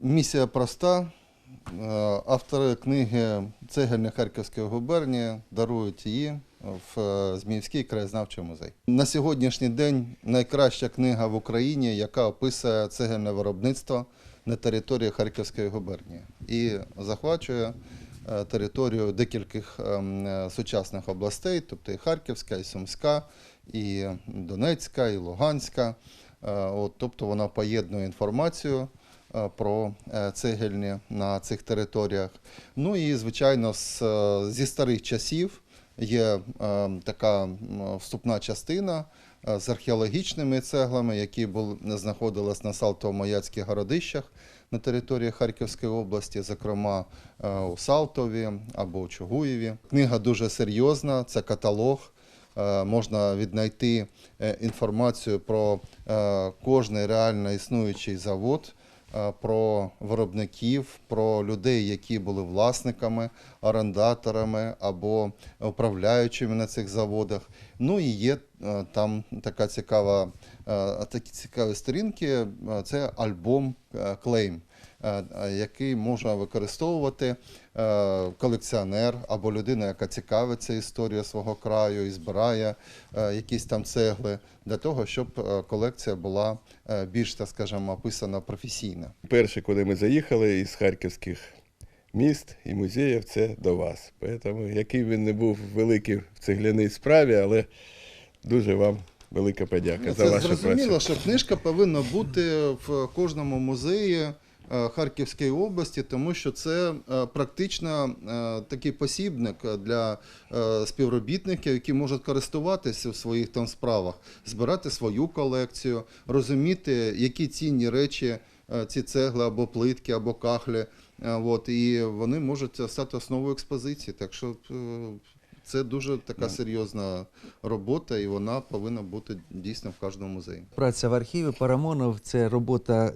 Місія проста. Е, Автори книги Цегельня Харківської губернії дарують її в е, Зміївський краєзнавчий музей. На сьогоднішній день найкраща книга в Україні, яка описує цегельне виробництво на території Харківської губернії і захвачує е, територію декількох сучасних областей, тобто і Харківська, і Сумська, і Донецька, і Луганська. От, тобто вона поєднує інформацію про е, цегельні на цих територіях. Ну і, звичайно, з, е, зі старих часів є е, така вступна частина е, з археологічними цеглами, які були, знаходились на Салтово-Маяцьких городищах на території Харківської області, зокрема е, у Салтові або у Чугуєві. Книга дуже серйозна, це каталог. Е, Можна віднайти е, інформацію про е, кожний реально існуючий завод, е, про виробників, про людей, які були власниками, орендаторами або управляючими на цих заводах. Ну і є е, там така цікава, е, такі цікаві сторінки. е, Це альбом е, який можна використовувати колекціонер або людина, яка цікавиться історією свого краю і збирає якісь там цегли, для того, щоб колекція була більш, так скажемо, описана професійно. Перше, коли ми заїхали із харківських міст і музеїв, це до вас. Тому, який він не був великий в цегляній справі, але дуже вам велика подяка за Це вашу зрозуміло, що книжка повинна бути в кожному музеї е, Харківської області, тому що це е, практично е, такий посібник для співробітників, які можуть користуватися в своїх там справах, збирати свою колекцію, розуміти, які цінні речі ці цегли або плитки, або кахлі. е, От, і вони можуть стати основою експозиції. Так що е, це дуже така серйозна робота, і вона повинна бути дійсно в кожному музеї. Праця в архіві Парамонов це робота, е,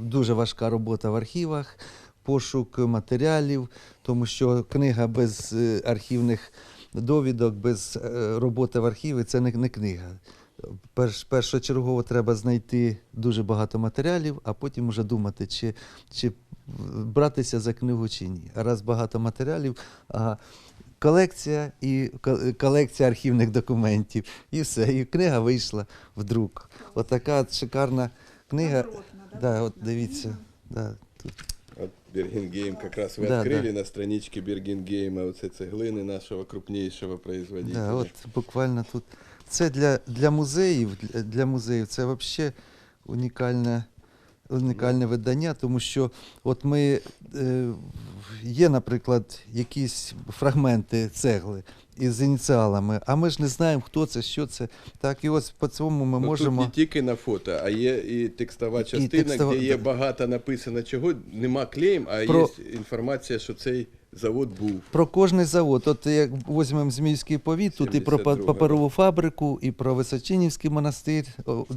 дуже важка робота в архівах, пошук матеріалів, тому що книга без е, архівних довідок, без е, роботи в архіві це не книга. Перш, першочергово треба знайти дуже багато матеріалів, а потім вже думати, чи, чи братися за книгу чи ні. Раз багато матеріалів, ага, колекція і колекція архівних документів. І все. І книга вийшла в друк. Отака от шикарна книга. Да, от дивіться. Да, тут. От как якраз ви Да, відкрили на страничці Бергенгейма оце глины нашого крупнішого производителя. Да, от буквально тут. Це для, для музеїв, для, для музеїв це взагалі унікальне, унікальне видання, тому що от ми е, є, наприклад, якісь фрагменти цегли із ініціалами, а ми ж не знаємо, хто це, що це. Так, і ось по цьому ми Ну, можемо. Тут не тільки на фото, а є і текстова частина, текстова- де є багато написано чого. Нема клейм, а Про- є інформація, що цей завод був. Про кожний завод. От як візьмемо Зміївський повіт, тут і про па- 72-га, паперову фабрику, і про Височинівський монастир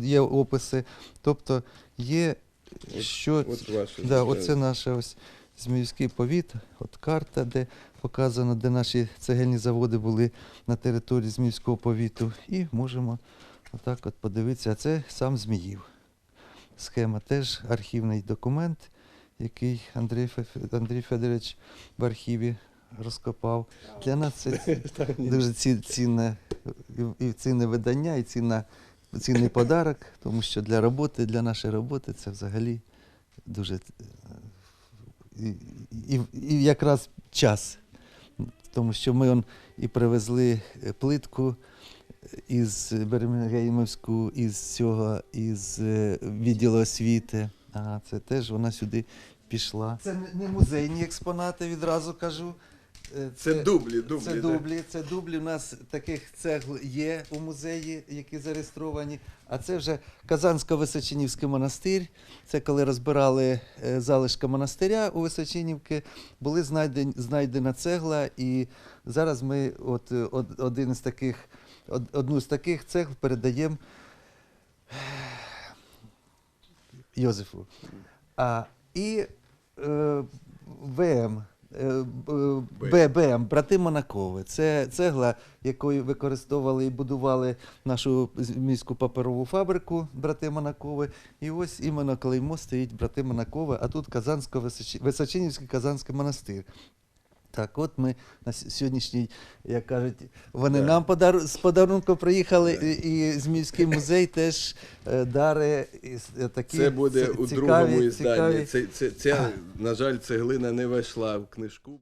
є описи. Тобто є що. От ваше. да, оце наш ось Зміївський повіт, от карта, де показано, де наші цегельні заводи були на території Зміївського повіту. І можемо отак от подивитися. А це сам Зміїв. Схема теж архівний документ, який Андрій, Фе- Андрій Федорович в архіві розкопав. Для нас це дуже цінне, і цінне видання, і цінна, цінний подарок, тому що для роботи, для нашої роботи це взагалі дуже е, і, і, і якраз час. Тому що ми он і привезли е, плитку із Бермінгеймовську, із цього, із е, відділу освіти. А це теж вона сюди пішла. Це не- не музейні експонати, відразу кажу. Це дублі, дублі. Це дублі, це дублі. У нас таких цегл є у музеї, які зареєстровані. А це вже Казансько-Височинівський монастир. Це коли розбирали е, залишки монастиря у Височинівки, були знайдена цегла, і зараз ми от, е, один з таких, од- одну з таких цегл передаємо Йозефу. А, і е, ВМ Е, б- Б, Б, брати Монакови. Це цегла, якою використовували і будували нашу міську паперову фабрику брати Монакови. І ось іменно клеймо стоїть брати Монакови, а тут Казансько-Височи- Височинівський Казанський монастир. Так, от ми на сьогоднішній, як кажуть, вони Да. нам подар... з подарунком приїхали, і, і Зміївський музей теж е, дари із, е, такі Це буде ц- у цікаві, другому ізданні. цікаві. Це, це, ця, на жаль, цеглина не вийшла в книжку.